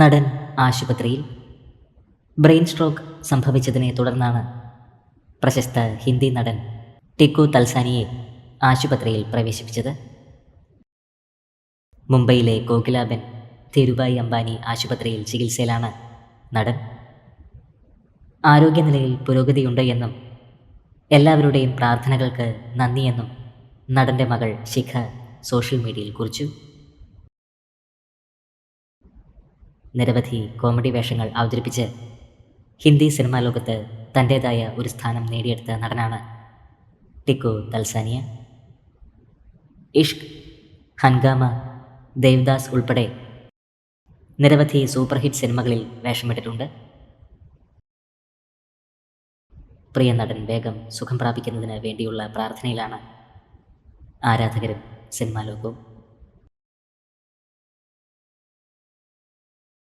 നടൻ ആശുപത്രിയിൽ brain stroke സംഭവിച്ചതിനെ തുടർന്നാണ് പ്രശസ്ത ഹിന്ദി നടൻ ടിക്കു തൽസാനിയെ ആശുപത്രിയിൽ പ്രവേശിപ്പിച്ചത്. മുംബൈയിലെ കോകിലാബൻ ധീരുഭായ് അംബാനി ആശുപത്രിയിൽ ചികിത്സയിലാണ് നടൻ. ആരോഗ്യനിലയിൽ പുരോഗതിയുണ്ട് എന്നും എല്ലാവരുടെയും പ്രാർത്ഥനകൾക്ക് നന്ദിയെന്നും നടന്റെ മകൾ ശിഖ സോഷ്യൽ മീഡിയയിൽ കുറിച്ചു. നിരവധി കോമഡി വേഷങ്ങൾ അവതരിപ്പിച്ച് ഹിന്ദി സിനിമാ ലോകത്ത് തന്റേതായ ഒരു സ്ഥാനം നേടിയെടുത്ത നടനാണ് ടിക്കു തൽസാനിയ. ഇഷ്ക് ഹൻഗാമ ദേവദാസ് ഉൾപ്പെടെ നിരവധി സൂപ്പർ ഹിറ്റ് സിനിമകളിൽ വേഷമിട്ടിട്ടുണ്ട്. പ്രിയ നടൻ വേഗം സുഖം പ്രാപിക്കുന്നതിന് വേണ്ടിയുള്ള പ്രാർത്ഥനയിലാണ് ആരാധകരും സിനിമാ ലോകവും.